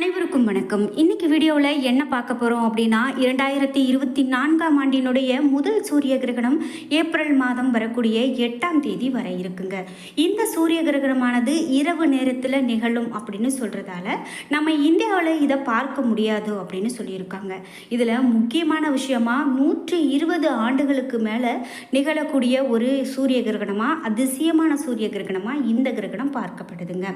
அனைவருக்கும் வணக்கம். இன்னைக்கு வீடியோவில் என்ன பார்க்க போகிறோம் அப்படின்னா இரண்டாயிரத்தி இருபத்தி நான்காம் ஆண்டினுடைய முதல் சூரிய கிரகணம் ஏப்ரல் மாதம் வரக்கூடிய எட்டாம் தேதி வர இருக்குங்க. இந்த சூரிய கிரகணமானது இரவு நேரத்தில் நிகழும் அப்படின்னு சொல்கிறதால நம்ம இந்தியாவில் இதை பார்க்க முடியாது அப்படின்னு சொல்லியிருக்காங்க. இதில் முக்கியமான விஷயமா நூற்றி இருபது ஆண்டுகளுக்கு மேலே நிகழக்கூடிய ஒரு சூரிய கிரகணமாக அதிசயமான சூரிய கிரகணமாக இந்த கிரகணம் பார்க்கப்படுதுங்க.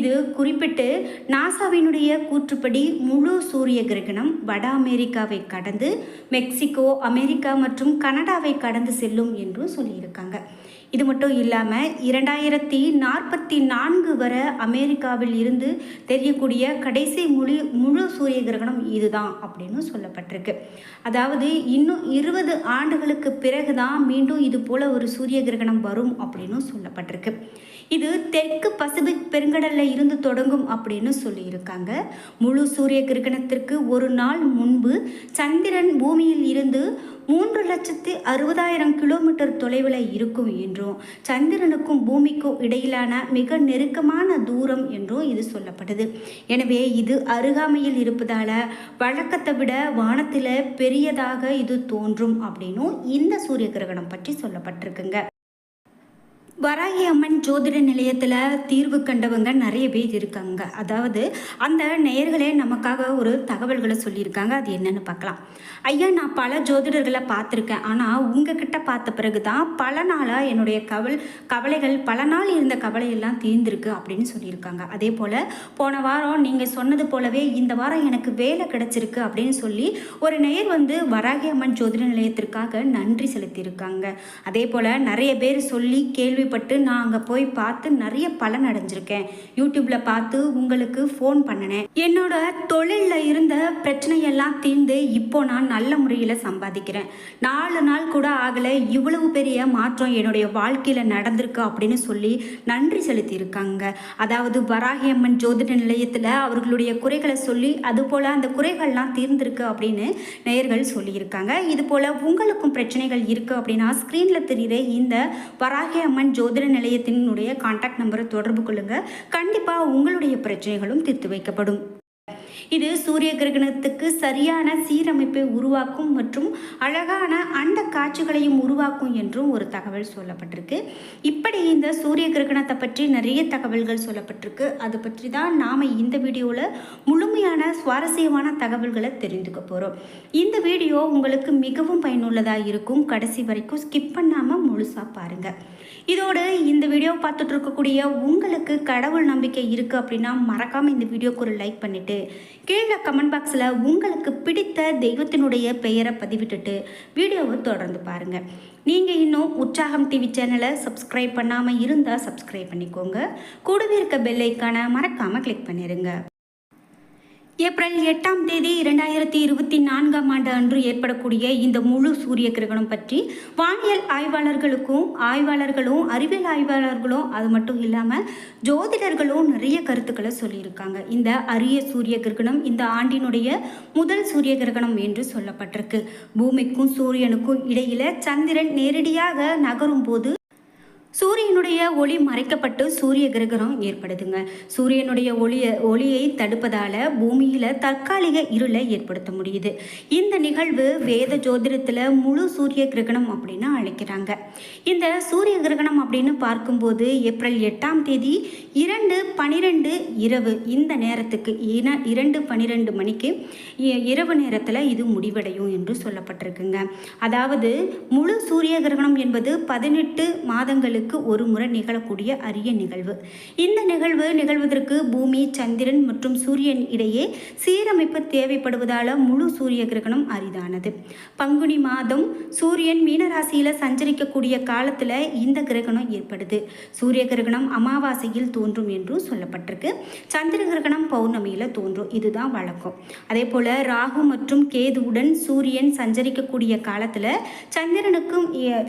இது குறிப்பிட்டு நாசாவினுடைய கூற்றுப்படி முழு சூரிய கிரகணம் வட அமெரிக்காவை கடந்து மெக்சிகோ அமெரிக்கா மற்றும் கனடாவை கடந்து செல்லும் என்றும் சொல்லியிருக்காங்க. இது மட்டும் இல்லாமல் இரண்டாயிரத்தி நாற்பத்தி நான்கு வரை அமெரிக்காவில் இருந்து தெரியக்கூடிய கடைசி முழு முழு சூரிய கிரகணம் இதுதான் அப்படின்னு சொல்லப்பட்டிருக்கு. அதாவது இன்னும் இருபது ஆண்டுகளுக்கு பிறகு தான் மீண்டும் இது போல ஒரு சூரிய கிரகணம் வரும் அப்படின்னு சொல்லப்பட்டிருக்கு. இது தெற்கு பசிபிக் பெருங்கடலில் இருந்து தொடங்கும் அப்படின்னு சொல்லியிருக்காங்க. முழு சூரிய கிரகணத்திற்கு ஒரு நாள் முன்பு சந்திரன் பூமியில் இருந்து மூன்று லட்சத்து அறுபதாயிரம் கிலோமீட்டர் தொலைவில் இருக்கும் என்றும் சந்திரனுக்கும் பூமிக்கும் இடையிலான மிக நெருக்கமான தூரம் என்றும் இது சொல்லப்படுது எனவே இது அருகாமையில் இருப்பதால் வழக்கத்தை விட வானத்தில் பெரியதாக இது தோன்றும் அப்படின்னும் இந்த சூரிய கிரகணம் பற்றி சொல்லப்பட்டிருக்குங்க. வராகி அம்மன் ஜோதிட நிலையத்தில் தீர்வு கண்டவங்க நிறைய பேர் இருக்காங்க. அதாவது அந்த நேயர்களே நமக்காக ஒரு தகவல்களை சொல்லியிருக்காங்க. அது என்னன்னு பார்க்கலாம். ஐயா நான் பல ஜோதிடர்களை பார்த்துருக்கேன். ஆனால் உங்ககிட்ட பார்த்த பிறகு தான் பல நாளாக என்னுடைய கவல் கவலைகள் பல நாள் இருந்த கவலையெல்லாம் தீர்ந்திருக்கு அப்படின்னு சொல்லியிருக்காங்க. அதே போல் போன வாரம் நீங்கள் சொன்னது போலவே இந்த வாரம் எனக்கு வேலை கிடச்சிருக்கு அப்படின்னு சொல்லி ஒரு நேயர் வந்து வராகி அம்மன் ஜோதிட நிலையத்திற்காக நன்றி செலுத்தியிருக்காங்க. அதே போல் நிறைய பேர் சொல்லி கேள்வி கேள்விப்பட்டு நான் அங்கே போய் பார்த்து நிறைய பலன் அடைஞ்சிருக்கேன். யூடியூப்பில் பார்த்து உங்களுக்கு ஃபோன் பண்ணினேன். என்னோட தொழிலில் இருந்த பிரச்சனையெல்லாம் தீர்ந்து இப்போ நான் நல்ல முறையில் சம்பாதிக்கிறேன். நாலு நாள் கூட ஆகலை இவ்வளவு பெரிய மாற்றம் என்னுடைய வாழ்க்கையில் நடந்திருக்கு அப்படின்னு சொல்லி நன்றி செலுத்தியிருக்காங்க. அதாவது வராகியம்மன் ஜோதிட நிலையத்தில் அவர்களுடைய குறைகளை சொல்லி அதுபோல் அந்த குறைகள்லாம் தீர்ந்திருக்கு அப்படின்னு நேயர்கள் சொல்லியிருக்காங்க. இது போல் உங்களுக்கும் பிரச்சனைகள் இருக்குது அப்படின்னா ஸ்க்ரீனில் தெரிகிற இந்த வராகி அம்மன் ஜோதிட நிலையத்தினுடைய காண்டாக்ட் நம்பரை தொடர்பு கொள்ளுங்கள் கண்டிப்பாக உங்களுடைய பிரச்சனைகளும் தீர்த்து வைக்கப்படும். இது சூரிய கிரகணத்துக்கு சரியான சீரமைப்பை உருவாக்கும் மற்றும் அழகான அண்ட காட்சிகளையும் உருவாக்கும் என்றும் ஒரு தகவல் சொல்லப்பட்டிருக்கு. இப்படி இந்த சூரிய கிரகணத்தை பற்றி நிறைய தகவல்கள் சொல்லப்பட்டிருக்கு. அதை பற்றி தான் நாம் இந்த வீடியோவில் முழுமையான சுவாரஸ்யமான தகவல்களை தெரிந்துக்க போகிறோம் இந்த வீடியோ உங்களுக்கு மிகவும் பயனுள்ளதாக இருக்கும். கடைசி வரைக்கும் ஸ்கிப் பண்ணாமல் முழுசாக பாருங்கள் இதோடு இந்த வீடியோ பார்த்துட்டு இருக்கக்கூடிய உங்களுக்கு கடவுள் நம்பிக்கை இருக்குது அப்படின்னா மறக்காமல் இந்த வீடியோக்கு ஒரு லைக் பண்ணிவிட்டு கீழே கமெண்ட் பாக்ஸில் உங்களுக்கு பிடித்த தெய்வத்தினுடைய பெயரை பதிவிட்டுட்டு வீடியோவை தொடர்ந்து பாருங்கள் நீங்கள் இன்னும் உற்சாகம் டிவி சேனலை சப்ஸ்கிரைப் பண்ணாமல் இருந்தால் சப்ஸ்கிரைப் பண்ணிக்கோங்க. கூடவே இருக்க பெல் ஐக்கானை மறக்காமல் கிளிக் பண்ணிடுங்க ஏப்ரல் எட்டாம் தேதி இரண்டாயிரத்தி இருபத்தி நான்காம் ஆண்டு அன்று ஏற்படக்கூடிய இந்த முழு சூரிய கிரகணம் பற்றி வானியல் ஆய்வாளர்களுக்கும் ஆய்வாளர்களும் அறிவியல் ஆய்வாளர்களும் அது மட்டும் இல்லாமல் ஜோதிடர்களும் நிறைய கருத்துக்களை சொல்லியிருக்காங்க. இந்த அரிய சூரிய கிரகணம் இந்த ஆண்டினுடைய முதல் சூரிய கிரகணம் என்று சொல்லப்பட்டிருக்கு. பூமிக்கும் சூரியனுக்கும் இடையில சந்திரன் நேரடியாக நகரும் போது சூரியனுடைய ஒளி மறைக்கப்பட்டு சூரிய கிரகணம் ஏற்படுதுங்க. சூரியனுடைய ஒளிய ஒளியை தடுப்பதால் பூமியில் தற்காலிக இருளை ஏற்படுத்த முடியுது. இந்த நிகழ்வு வேத ஜோதிடத்தில் முழு சூரிய கிரகணம் அப்படின்னு அழைக்கிறாங்க. இந்த சூரிய கிரகணம் அப்படின்னு பார்க்கும்போது ஏப்ரல் எட்டாம் தேதி இரண்டு பனிரெண்டு இரவு இந்த நேரத்துக்கு இன இரண்டு பனிரெண்டு மணிக்கு இ- இரவு நேரத்தில் இது முடிவடையும் என்று சொல்லப்பட்டிருக்குங்க. அதாவது முழு சூரிய கிரகணம் என்பது பதினெட்டு மாதங்களுக்கு ஒரு முறை நிகழக்கூடிய அரிய நிகழ்வு. இந்த நிகழ்வு நிகழ்வதற்கு பூமி சந்திரன் மற்றும் சூரியன் இடையே சீரமைப்பு தேவைப்படுவதால் முழு சூரிய கிரகணம் அரிதானது. பங்குனி மாதம் சூரியன் மீனராசியில் சஞ்சரிக்கக்கூடிய காலத்தில் இந்த கிரகணம் ஏற்படுது. சூரிய கிரகணம் அமாவாசையில் தோன்றும் என்றும் சொல்லப்பட்டிருக்கு. சந்திர கிரகணம் பௌர்ணமியில் தோன்றும். இதுதான் வழக்கம். அதே போல் ராகு மற்றும் கேதுவுடன் சூரியன் சஞ்சரிக்கக்கூடிய காலத்தில் சந்திரனுக்கும்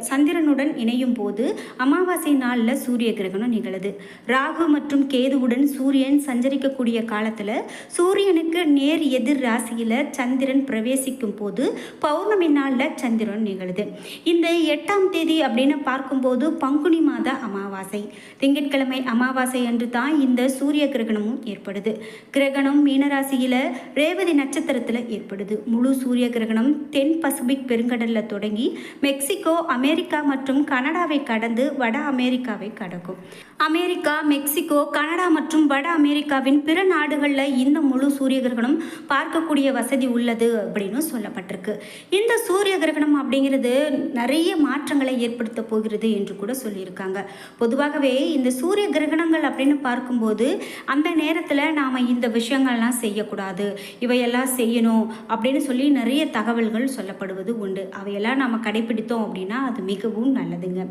சந்திரனுடன் இணையும் போது அமாவாசை அமாவாசை நாளில் சூரிய கிரகணம் நிகழுது. ராகு மற்றும் கேதுவுடன் சூரியன் சஞ்சரிக்கக்கூடிய காலத்தில் சூரியனுக்கு நேர் எதிர் ராசியில் சந்திரன் பிரவேசிக்கும் போது பௌர்ணமி நாளில் சந்திரன் நிகழுது. இந்த எட்டாம் தேதி அப்படின்னு பார்க்கும்போது பங்குனி மாத அமாவாசை. திங்கட்கிழமை அமாவாசை அன்று தான் இந்த சூரிய கிரகணமும் ஏற்படுது. கிரகணம் மீனராசியில் ரேவதி நட்சத்திரத்தில் ஏற்படுது. முழு சூரிய கிரகணம் தென் பசிபிக் பெருங்கடலில் தொடங்கி மெக்சிகோ அமெரிக்கா மற்றும் கனடாவை கடந்து வட அமெரிக்காவை கடக்கும். அமெரிக்கா மெக்சிகோ கனடா மற்றும் வட அமெரிக்காவின் பிற நாடுகளில் இந்த முழு சூரிய கிரகணம் பார்க்கக்கூடிய வசதி உள்ளது அப்படின்னு சொல்லப்பட்டிருக்கு. இந்த சூரிய கிரகணம் அப்படிங்கிறது நிறைய மாற்றங்களை ஏற்படுத்த போகிறது என்று கூட சொல்லியிருக்காங்க. பொதுவாகவே இந்த சூரிய கிரகணங்கள் அப்படின்னு பார்க்கும்போது அந்த நேரத்தில் நாம் இந்த விஷயங்கள்லாம் செய்யக்கூடாது. இவையெல்லாம் செய்யணும் அப்படின்னு சொல்லி நிறைய தகவல்கள் சொல்லப்படுவது உண்டு. அவையெல்லாம் நாம் கடைபிடித்தோம் அப்படின்னா அது மிகவும் நல்லதுங்க.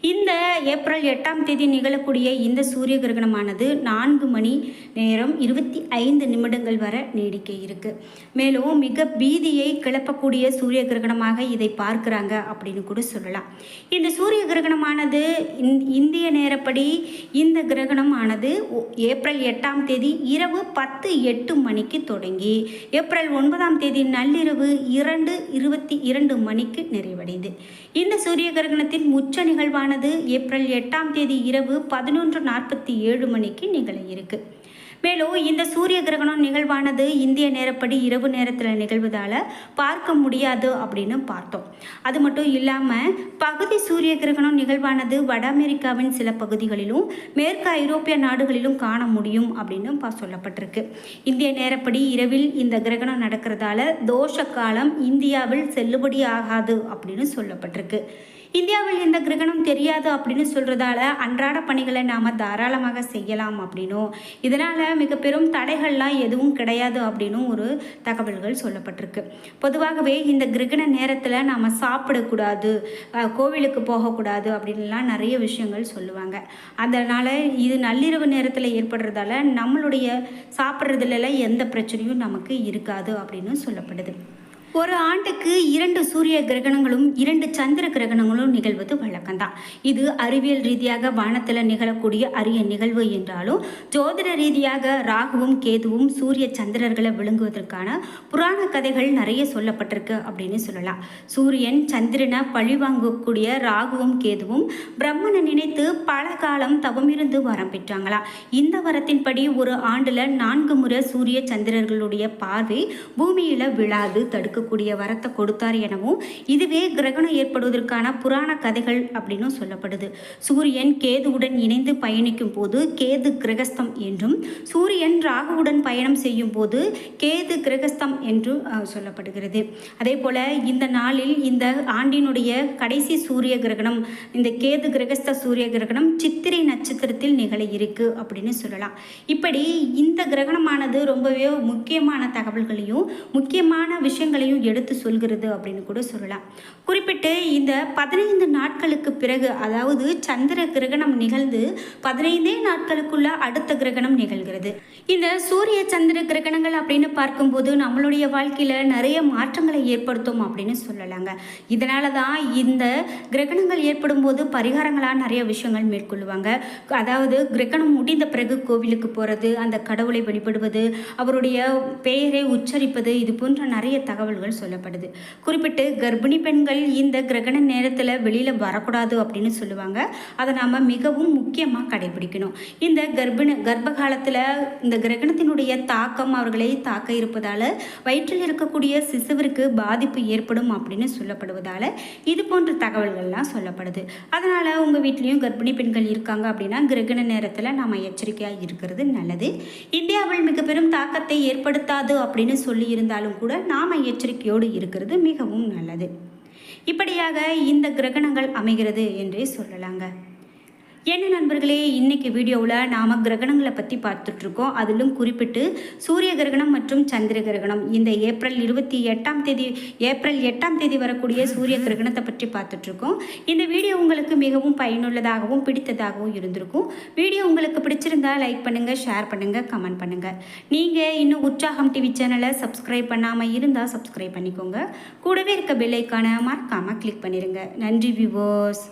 இந்த ஏப்ரல் எட்டாம் தேதி நிகழக்கூடிய இந்த சூரிய கிரகணமானது நான்கு மணி நேரம் இருபத்தி ஐந்து நிமிடங்கள் வரை நீடிக்க இருக்கு. மேலும் மிக பீதியை கிளப்பக்கூடிய சூரிய கிரகணமாக இதை பார்க்குறாங்க அப்படின்னு கூட சொல்லலாம். இந்த சூரிய கிரகணமானது இந்- இந்திய நேரப்படி இந்த கிரகணம் ஆனது ஒ- ஏப்ரல் எட்டாம் தேதி இரவு பத்து எட்டு மணிக்கு தொடங்கி ஏப்ரல் ஒன்பதாம் தேதி நள்ளிரவு இரண்டு இருபத்தி இரண்டு மணிக்கு நிறைவடைந்து. இந்த சூரிய கிரகணத்தின் உச்ச நிகழ்வானது ஏப்ரல் எட்டாம் தேதி இரவு பதினொன்று நாற்பத்தி ஏழு மணிக்கு நிகழ இருக்கு. மேலும் இந்த சூரிய கிரகணம் நிகழ்வானது இந்திய நேரப்படி இரவு நேரத்தில் நிகழ்வதால் பார்க்க முடியாது அப்படின்னு பார்த்தோம். அது மட்டும் இல்லாமல் பகுதி சூரிய கிரகணம் நிகழ்வானது வட அமெரிக்காவின் சில பகுதிகளிலும் மேற்கு ஐரோப்பிய நாடுகளிலும் காண முடியும் அப்படின்னு பா சொல்லப்பட்டிருக்கு. இந்திய நேரப்படி இரவில் இந்த கிரகணம் நடக்கிறதால தோஷ காலம் இந்தியாவில் செல்லுபடி ஆகாது அப்படின்னு சொல்லப்பட்டிருக்கு. இந்தியாவில் இந்த கிரகணம் தெரியாது அப்படின்னு சொல்கிறதால அன்றாட பணிகளை நாம் தாராளமாக செய்யலாம் அப்படின்னும். இதனால் மிக பெரும் தடைகள்லாம் எதுவும் கிடையாது அப்படின்னும் ஒரு தகவல்கள் சொல்லப்பட்டிருக்கு. பொதுவாகவே இந்த கிரகண நேரத்தில் நாம் சாப்பிடக்கூடாது கோவிலுக்கு போகக்கூடாது அப்படின்லாம் நிறைய விஷயங்கள் சொல்லுவாங்க. அதனால் இது நள்ளிரவு நேரத்தில் ஏற்படுறதால நம்மளுடைய சாப்பிட்றதுலலாம் எந்த பிரச்சனையும் நமக்கு இருக்காது அப்படின்னு சொல்லப்படுது. ஒரு ஆண்டுக்கு இரண்டு சூரிய கிரகணங்களும் இரண்டு சந்திர கிரகணங்களும் நிகழ்வது வழக்கம்தான். இது அறிவியல் ரீதியாக வானத்தில் நிகழக்கூடிய அரிய நிகழ்வு என்றாலும் ஜோதிட ரீதியாக ராகுவும் கேதுவும் சூரிய சந்திரர்களை விழுங்குவதற்கான புராண கதைகள் நிறைய சொல்லப்பட்டிருக்கு அப்படின்னு சொல்லலாம். சூரியன் சந்திரனை பழிவாங்கக்கூடிய ராகுவும் கேதுவும் பிரம்மனை நினைத்து பல காலம் தவமிருந்து வரம் பெற்றாங்களா? இந்த வரத்தின்படி ஒரு ஆண்டில் நான்கு முறை சூரிய சந்திரர்களுடைய பார்வை பூமியில் விழாது தடுக்கக்கூடிய வரத்தை கொடுத்தார் எனவும் இதுவே கிரகணம் ஏற்படுவதற்கான புராண கதைகள் அப்படின்னும் சொல்லப்படுது. சூரியன் கேதுவுடன் இணைந்து பயணிக்கும் போது கேது கிரகஸ்தம் என்றும் சூரியன் ராகுவுடன் பயணம் செய்யும் போது கேது கிரகஸ்தம் என்றும் சொல்லப்படுகிறது. அதே போல இந்த நாளில் இந்த ஆண்டினுடைய கடைசி சூரிய கிரகணம் இந்த கேது கிரகஸ்த சூரிய கிரகணம் சித்திரை நட்சத்திரத்தில் நிகழ இருக்கு அப்படின்னு சொல்லலாம். இப்படி இந்த கிரகணமானது ரொம்பவே முக்கியமான தகவல்களையும் முக்கியமான விஷயங்களையும் எடுத்து சொல்கிறது அப்படின்னு கூட சொல்லலாம். குறிப்பிட்டு இந்த பதினைந்து நாட்களுக்கு பிறகு அதாவது சந்திர கிரகணம் நிகழ்ந்து பதினைந்தே நாட்களுக்குள்ள அடுத்த கிரகணம் நிகழ்கிறது. இந்த சூரிய சந்திர கிரகணங்கள் அப்படின்னு பார்க்கும்போது நம்மளுடைய வாழ்க்கையில் நிறைய மாற்றங்களை ஏற்படுத்தும் அப்படின்னு சொல்லலாங்க. இதனால தான் இந்த கிரகணங்கள் ஏற்படும் போது பரிகாரங்களாக நிறைய விஷயங்கள் மேற்கொள்ளுவாங்க அதாவது கிரகணம் முடிந்த பிறகு கோவிலுக்கு போகிறது அந்த கடவுளை வழிபடுவது அவருடைய பெயரை உச்சரிப்பது இது போன்ற நிறைய தகவல்கள் சொல்லப்படுது. குறிப்பிட்டு கர்ப்பிணி பெண்கள் இந்த கிரகண நேரத்தில் வெளியில் வரக்கூடாது அப்படின்னு சொல்லுவாங்க. அதை நாம் மிகவும் முக்கியமாக கடைபிடிக்கணும். இந்த கர்ப்பிணி கர்ப்ப காலத்தில் இந்த கிரகணத்தினுடைய தாக்கம் அவர்களை தாக்க இருப்பதால் வயிற்றில் இருக்கக்கூடிய சிசுவிற்கு பாதிப்பு ஏற்படும் அப்படின்னு சொல்லப்படுவதால் இது போன்ற தகவல்கள்லாம் சொல்லப்படுது. அதனால் உங்கள் வீட்லேயும் கர்ப்பிணி பெண்கள் இருக்காங்க அப்படின்னா கிரகண நேரத்தில் நாம் எச்சரிக்கையாக இருக்கிறது நல்லது. இந்தியாவில் மிக பெரும் தாக்கத்தை ஏற்படுத்தாது அப்படின்னு சொல்லி இருந்தாலும் கூட நாம் எச்சரிக்கையோடு இருக்கிறது மிகவும் நல்லது. இப்படியாக இந்த கிரகணங்கள் அமைகிறது என்றே சொல்லலாங்க. என்ன நண்பர்களே இன்னைக்கு வீடியோவில் நாம் கிரகணங்களை பற்றி பார்த்துட்ருக்கோம். அதிலும் குறிப்பிட்டு சூரிய கிரகணம் மற்றும் சந்திர கிரகணம். இந்த ஏப்ரல் இருபத்தி எட்டாம் தேதி ஏப்ரல் எட்டாம் தேதி வரக்கூடிய சூரிய கிரகணத்தை பற்றி பார்த்துட்ருக்கோம். இந்த வீடியோ உங்களுக்கு மிகவும் பயனுள்ளதாகவும் பிடித்ததாகவும் இருந்திருக்கும். வீடியோ உங்களுக்கு பிடிச்சிருந்தா லைக் பண்ணுங்கள் ஷேர் பண்ணுங்கள் கமெண்ட் பண்ணுங்கள் நீங்கள் இன்னும் உற்சாகம் டிவி சேனலை சப்ஸ்கிரைப் பண்ணாமல் இருந்தால் சப்ஸ்கிரைப் பண்ணிக்கோங்க. கூடவே இருக்க பெல்லைக்கான மறக்காமல் கிளிக் பண்ணிடுங்க நன்றி விவோஸ்